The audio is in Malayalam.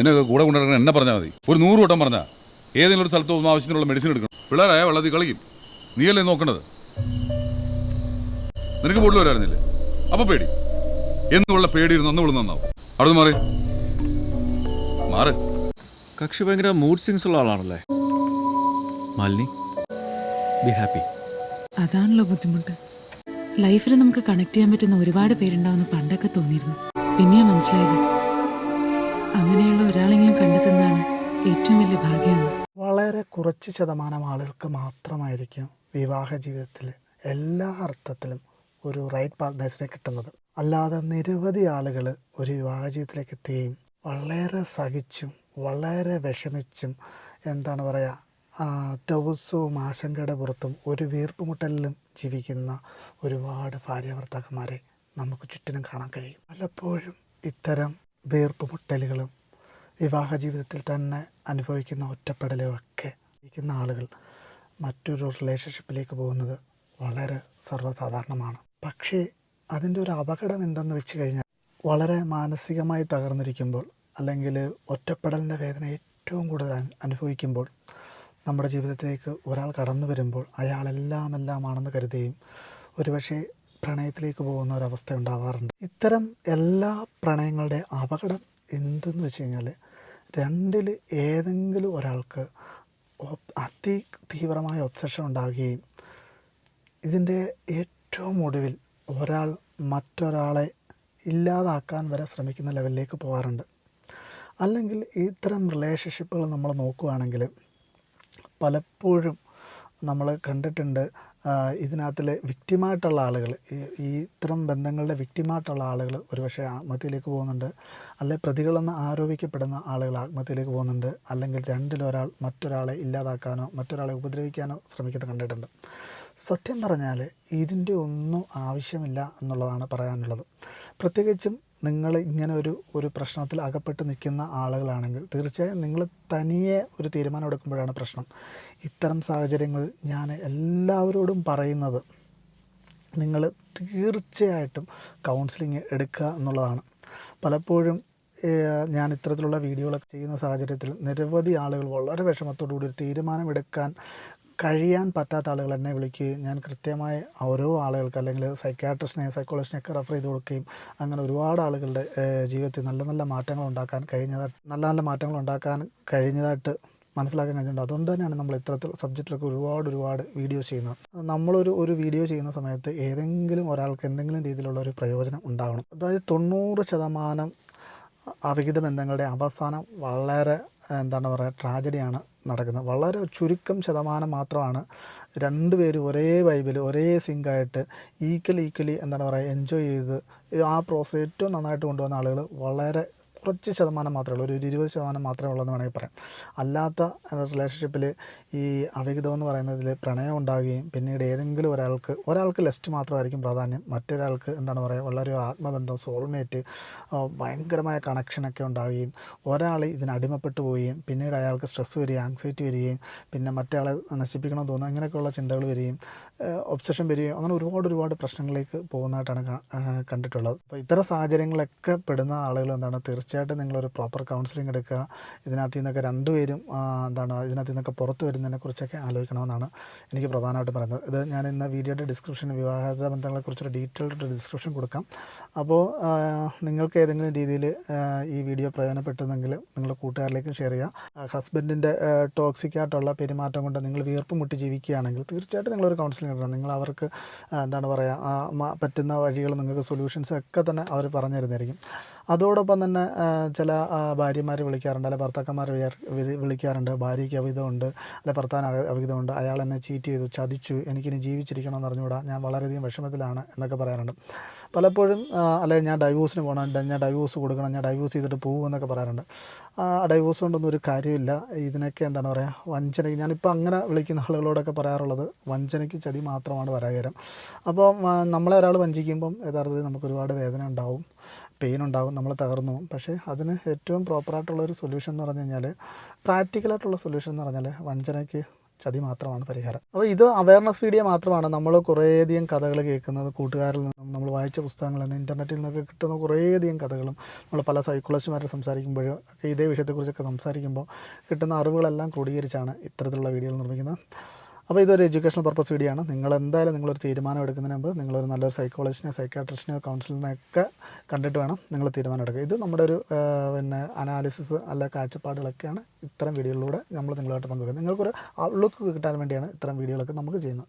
നിന്നെ കൂടെ കൊണ്ടുവരണം എന്നെ പറഞ്ഞാൽ മതി. ഒരു നൂറ് വട്ടം പറഞ്ഞാൽ ഏതെങ്കിലും ഒരു സ്ഥലത്ത് പോകുന്ന ആവശ്യത്തിനുള്ള മെഡിസിൻ എടുക്കണം. പിള്ളേരായ വെള്ളത്തിൽ കളിക്കും. നീയല്ലേ നോക്കണത്? നിനക്ക് കൂടുതൽ വരാറുന്നില്ലേ? അപ്പൊ പേടി. എന്നുള്ള പേടി ഇരുന്ന് അന്ന് വിളി നന്നാവും അവിടെ മാറി. മാറ്. കക്ഷി ഭയങ്കര മൂഡ് സിങ്സ് ഉള്ള ആളാണല്ലേ? മാലിനി ബി ഹാപ്പി അതാണല്ലോ ബുദ്ധിമുട്ട്. ലൈഫിൽ നമുക്ക് കണക്ട് ചെയ്യാൻ പറ്റുന്ന ഒരുപാട് പേരുണ്ടാവുന്ന പണ്ടൊക്കെ തോന്നിയിരുന്നു. പിന്നെയാ മനസ്സിലായത്. അങ്ങനെയുള്ള ഒരാളെങ്കിലും കണ്ടെത്തുന്നതാണ് ഏറ്റവും വലിയ ഭാഗ്യമാണ് വളരെ കുറച്ച് ശതമാനം ആളുകൾക്ക് മാത്രമായിരിക്കും വിവാഹ ജീവിതത്തിൽ എല്ലാ അർത്ഥത്തിലും ഒരു റൈറ്റ് പാർട്ട്നേഴ്സിനെ കിട്ടുന്നത്. അല്ലാതെ നിരവധി ആളുകൾ ഒരു വിവാഹ ജീവിതത്തിലേക്ക് എത്തുകയും വളരെ സഹിച്ചും വളരെ വിഷമിച്ചും എന്താണ് പറയുക ടൗസവും ആശങ്കയുടെ പുറത്തും ഒരു വീർപ്പുമുട്ടലിലും ജീവിക്കുന്ന ഒരുപാട് ഭാര്യ ഭർത്താക്കന്മാരെ നമുക്ക് ചുറ്റിനും കാണാൻ കഴിയും. പലപ്പോഴും ഇത്തരം വീർപ്പുമുട്ടലുകളും വിവാഹ ജീവിതത്തിൽ തന്നെ അനുഭവിക്കുന്ന ഒറ്റപ്പെടലുകളൊക്കെ ഇരിക്കുന്ന ആളുകൾ മറ്റൊരു റിലേഷൻഷിപ്പിലേക്ക് പോകുന്നത് വളരെ സർവസാധാരണമാണ്. പക്ഷേ അതിന്റെ ഒരു അപകടം എന്തെന്ന് വെച്ച് കഴിഞ്ഞാൽ വളരെ മാനസികമായി തകർന്നിരിക്കുമ്പോൾ അല്ലെങ്കിൽ ഒറ്റപ്പെടലിന്റെ വേദന ഏറ്റവും കൂടുതൽ അനുഭവിക്കുമ്പോൾ നമ്മുടെ ജീവിതത്തിലേക്ക് ഒരാൾ കടന്നു വരുമ്പോൾ അയാളെല്ലാം എല്ലാമാണെന്ന് കരുതുകയും ഒരുപക്ഷെ പ്രണയത്തിലേക്ക് പോകുന്ന ഒരവസ്ഥ ഉണ്ടാവാറുണ്ട്. ഇത്തരം എല്ലാ പ്രണയങ്ങളുടെ അപകടം എന്തെന്ന് വെച്ച് കഴിഞ്ഞാൽ രണ്ടിൽ ഏതെങ്കിലും ഒരാൾക്ക് അതി തീവ്രമായ ഒബ്സഷൻ ഉണ്ടാകുകയും ഇതിന്റെ ഏറ്റവും ഒടുവിൽ ഒരാൾ മറ്റൊരാളെ ഇല്ലാതാക്കാൻ വരെ ശ്രമിക്കുന്ന ലെവലിലേക്ക് പോകാറുണ്ട് അല്ലെങ്കിൽ ഇത്തരം റിലേഷൻഷിപ്പുകൾ നമ്മൾ നോക്കുകയാണെങ്കിൽ പലപ്പോഴും നമ്മൾ കണ്ടിട്ടുണ്ട് ഇതിനകത്തിൽ വിക്റ്റിമായിട്ടുള്ള ആളുകൾ ഈ ഇത്തരം ബന്ധങ്ങളുടെ വിക്റ്റിമായിട്ടുള്ള ആളുകൾ ഒരുപക്ഷെ ആത്മഹത്യയിലേക്ക് പോകുന്നുണ്ട് അല്ലെ പ്രതികളെന്ന് ആരോപിക്കപ്പെടുന്ന ആളുകൾ ആത്മഹത്യയിലേക്ക് പോകുന്നുണ്ട് അല്ലെങ്കിൽ രണ്ടിലൊരാൾ മറ്റൊരാളെ ഇല്ലാതാക്കാനോ മറ്റൊരാളെ ഉപദ്രവിക്കാനോ ശ്രമിക്കുന്നത് കണ്ടിട്ടുണ്ട്. സത്യം പറഞ്ഞാൽ ഇതിന്റെ ഒന്നും ആവശ്യമില്ല എന്നുള്ളതാണ് പറയാനുള്ളത്. പ്രത്യേകിച്ചും നിങ്ങൾ ഇങ്ങനെ ഒരു ഒരു പ്രശ്നത്തിൽ അകപ്പെട്ട് നിൽക്കുന്ന ആളുകളാണെങ്കിൽ തീർച്ചയായും നിങ്ങൾ തനിയെ ഒരു തീരുമാനം എടുക്കുമ്പോഴാണ് പ്രശ്നം. ഇത്തരം സാഹചര്യങ്ങൾ ഞാൻ എല്ലാവരോടും പറയുന്നത് നിങ്ങൾ തീർച്ചയായിട്ടും കൗൺസിലിംഗ് എടുക്കുക എന്നുള്ളതാണ്. പലപ്പോഴും ഞാൻ ഇത്തരത്തിലുള്ള വീഡിയോകളൊക്കെ ചെയ്യുന്ന സാഹചര്യത്തിൽ നിരവധി ആളുകൾ വളരെ വിഷമത്തോടു കൂടി ഒരു തീരുമാനമെടുക്കാൻ കഴിയാൻ പറ്റാത്ത ആളുകൾ എന്നെ വിളിക്കുകയും ഞാൻ കൃത്യമായി ഓരോ ആളുകൾക്ക് അല്ലെങ്കിൽ സൈക്കാട്രിസ്റ്റിനെ സൈക്കോളജിസ്റ്റിനെയൊക്കെ റെഫർ ചെയ്ത് കൊടുക്കുകയും അങ്ങനെ ഒരുപാട് ആളുകളുടെ ജീവിതത്തിൽ നല്ല നല്ല മാറ്റങ്ങൾ ഉണ്ടാക്കാൻ കഴിഞ്ഞതായിട്ട് നല്ല നല്ല മാറ്റങ്ങൾ ഉണ്ടാക്കാൻ കഴിഞ്ഞതായിട്ട് മനസ്സിലാക്കാൻ കഴിഞ്ഞിട്ടുണ്ട്. അതുകൊണ്ട് തന്നെയാണ് നമ്മൾ ഇത്തരത്തിൽ സബ്ജക്റ്റിലൊക്കെ ഒരുപാട് ഒരുപാട് വീഡിയോസ് ചെയ്യുന്നത്. നമ്മളൊരു ഒരു വീഡിയോ ചെയ്യുന്ന സമയത്ത് ഏതെങ്കിലും ഒരാൾക്ക് എന്തെങ്കിലും രീതിയിലുള്ള ഒരു പ്രയോജനം ഉണ്ടാവണം. അതായത് തൊണ്ണൂറ് ശതമാനം അവിഹിത ബന്ധങ്ങളുടെ അവസാനം വളരെ എന്താണ് പറയുക ട്രാജഡിയാണ് നടക്കുന്നത്. വളരെ ചുരുക്കം ശതമാനം മാത്രമാണ് രണ്ടുപേരും ഒരേ വൈബിൽ ഒരേ സിങ്കായിട്ട് ഈക്വൽ ഈക്വലി എന്താണ് പറയുക എൻജോയ് ചെയ്ത് ആ പ്രോസസ് ഏറ്റവും നന്നായിട്ട് കൊണ്ടുവന്ന ആളുകൾ വളരെ കുറച്ച് ശതമാനം മാത്രമേ ഉള്ളൂ. ഒരു ഇരുപത് ശതമാനം മാത്രമേ ഉള്ളൂ എന്ന് വേണമെങ്കിൽ പറയാം. അല്ലാത്ത റിലേഷൻഷിപ്പിൽ ഈ അവിഹിതം എന്ന് പറയുന്നതിൽ പ്രണയം ഉണ്ടാകുകയും പിന്നീട് ഏതെങ്കിലും ഒരാൾക്ക് ഒരാൾക്ക് ലെസ്റ്റ് മാത്രമായിരിക്കും പ്രാധാന്യം. മറ്റൊരാൾക്ക് എന്താണ് പറയുക വളരെ ആത്മബന്ധം സോൾമേറ്റ് ഭയങ്കരമായ കണക്ഷനൊക്കെ ഉണ്ടാവുകയും ഒരാൾ ഇതിനടിമപ്പെട്ടു പോവുകയും പിന്നീട് അയാൾക്ക് സ്ട്രെസ് വരികയും ആങ്സൈറ്റി വരികയും പിന്നെ മറ്റേ നശിപ്പിക്കണം തോന്നുക അങ്ങനെയൊക്കെയുള്ള ചിന്തകൾ വരികയും ഒബ്സഷൻ വരികയും അങ്ങനെ ഒരുപാട് ഒരുപാട് പ്രശ്നങ്ങളിലേക്ക് പോകുന്നതായിട്ടാണ് കണ്ടിട്ടുള്ളത്. അപ്പോൾ ഇത്തരം സാഹചര്യങ്ങളൊക്കെ പെടുന്ന ആളുകൾ എന്താണ് തീർച്ചയായിട്ടും നിങ്ങളൊരു പ്രോപ്പർ കൗൺസിലിംഗ് എടുക്കുക. ഇതിനകത്ത് നിന്നൊക്കെ രണ്ടുപേരും എന്താണ് ഇതിനകത്ത് നിന്നൊക്കെ പുറത്ത് വരുന്നതിനെ കുറിച്ചൊക്കെ ആലോചിക്കണമെന്നാണ് എനിക്ക് പ്രധാനമായിട്ടും പറയുന്നത്. ഇത് ഞാൻ ഇന്ന് വീഡിയോയുടെ ഡിസ്ക്രിപ്ഷൻ വിവാഹ ബന്ധങ്ങളെക്കുറിച്ചൊരു ഡീറ്റെയിൽഡ് ഡിസ്ക്രിപ്ഷൻ കൊടുക്കാം. അപ്പോൾ നിങ്ങൾക്ക് ഏതെങ്കിലും രീതിയിൽ ഈ വീഡിയോ പ്രയോജനപ്പെട്ടതെങ്കിൽ നിങ്ങൾ കൂട്ടുകാരിലേക്കും ഷെയർ ചെയ്യുക. ഹസ്ബൻഡിന്റെ ടോക്സിക് ആയിട്ടുള്ള പെരുമാറ്റം കൊണ്ട് നിങ്ങൾ വീർപ്പ് മുട്ടി ജീവിക്കുകയാണെങ്കിൽ തീർച്ചയായിട്ടും നിങ്ങളൊരു കൗൺസിലിംഗ് എടുക്കണം. നിങ്ങൾ അവർക്ക് എന്താണ് പറയുക പറ്റുന്ന വഴികൾ നിങ്ങൾക്ക് സൊല്യൂഷൻസ് ഒക്കെ തന്നെ അവർ പറഞ്ഞു തരുന്നതായിരിക്കും. അതോടൊപ്പം തന്നെ ചില ഭാര്യമാർ വിളിക്കാറുണ്ട് അല്ലെ ഭർത്താക്കന്മാർ വിളിക്കാറുണ്ട് ഭാര്യയ്ക്ക് അവിധമുണ്ട് അല്ലെ ഭർത്താൻ അവ- അവിധമുണ്ട് അയാൾ എന്നെ ചീറ്റ് ചെയ്തു ചതിച്ചു എനിക്കിനി ജീവിച്ചിരിക്കണം എന്ന് അറിഞ്ഞുകൂടാ ഞാൻ വളരെയധികം വിഷമത്തിലാണ് എന്നൊക്കെ പറയാറുണ്ട്. പലപ്പോഴും അല്ലെങ്കിൽ ഞാൻ ഡൈവോഴ്സിന് പോകണം ഞാൻ ഡൈവോഴ്സ് കൊടുക്കണം ഞാൻ ഡൈവോഴ്സ് ചെയ്തിട്ട് പോകും എന്നൊക്കെ പറയാറുണ്ട്. ഡൈവോഴ്സ് കൊണ്ടൊന്നും ഒരു കാര്യമില്ല. ഇതിനൊക്കെ എന്താണ് പറയുക വഞ്ചനയ്ക്ക് ഞാനിപ്പോൾ അങ്ങനെ വിളിക്കുന്ന ആളുകളോടൊക്കെ പറയാറുള്ളത് വഞ്ചനയ്ക്ക് ചതി മാത്രമാണ് വരാകരം. അപ്പോൾ നമ്മളെ ഒരാൾ വഞ്ചിക്കുമ്പം യഥാർത്ഥത്തിൽ നമുക്കൊരുപാട് വേദന ഉണ്ടാവും. പെയിൻ ഉണ്ടാകും നമ്മൾ തകർന്നു പക്ഷേ അതിന് ഏറ്റവും പ്രോപ്പറായിട്ടുള്ളൊരു സൊല്യൂഷൻ എന്ന് പറഞ്ഞു കഴിഞ്ഞാൽ പ്രാക്ടിക്കലായിട്ടുള്ള സൊല്യൂഷൻ എന്ന് പറഞ്ഞാൽ വഞ്ചനയ്ക്ക് ചതി മാത്രമാണ് പരിഹാരം. അപ്പോൾ ഇത് അവയർനെസ് വീഡിയോ മാത്രമാണ്. നമ്മൾ കുറേയധികം കഥകൾ കേൾക്കുന്നത് കൂട്ടുകാരിൽ നിന്നും നമ്മൾ വായിച്ച പുസ്തകങ്ങളിൽ നിന്ന് ഇന്റർനെറ്റിൽ നിന്നൊക്കെ കിട്ടുന്ന കുറേയധികം കഥകളും നമ്മൾ പല സൈക്കോളജിസ്റ്റുമാരെ സംസാരിക്കുമ്പോഴും ഒക്കെ ഇതേ വിഷയത്തെക്കുറിച്ചൊക്കെ സംസാരിക്കുമ്പോൾ കിട്ടുന്ന അറിവുകളെല്ലാം ക്രോഡീകരിച്ചാണ് ഇത്തരത്തിലുള്ള വീഡിയോകൾ നിർമ്മിക്കുന്നത്. അപ്പോൾ ഇതൊരു എഡ്യൂക്കേഷണൽ പർപ്പസ് വീഡിയോയാണ് നിങ്ങൾ എന്തായാലും നിങ്ങളൊരു തീരുമാനം എടുക്കുന്നതിന് മുമ്പ് നിങ്ങളൊരു നല്ലൊരു സൈക്കോളജിസ്റ്റിനെ സൈക്കാട്രിസ്റ്റിനെയോ കൗൺസിലിനെയൊക്കെ കണ്ടിട്ട് വേണം നിങ്ങൾ തീരുമാനം എടുക്കുക ഇത് നമ്മുടെ ഒരു പിന്നെ അനാലിസിസ് അല്ല കാഴ്ചപ്പാടുകളൊക്കെയാണ് ഇത്തരം വീഡിയോകളിലൂടെ നമ്മൾ നിങ്ങളുമായിട്ട് പങ്കുവെക്കുന്നത്. നിങ്ങൾക്കൊരു ഔട്ട്ലുക്ക് കിട്ടാൻ വേണ്ടിയാണ് ഇത്തരം വീഡിയോകളൊക്കെ നമുക്ക് ചെയ്യുന്നത്.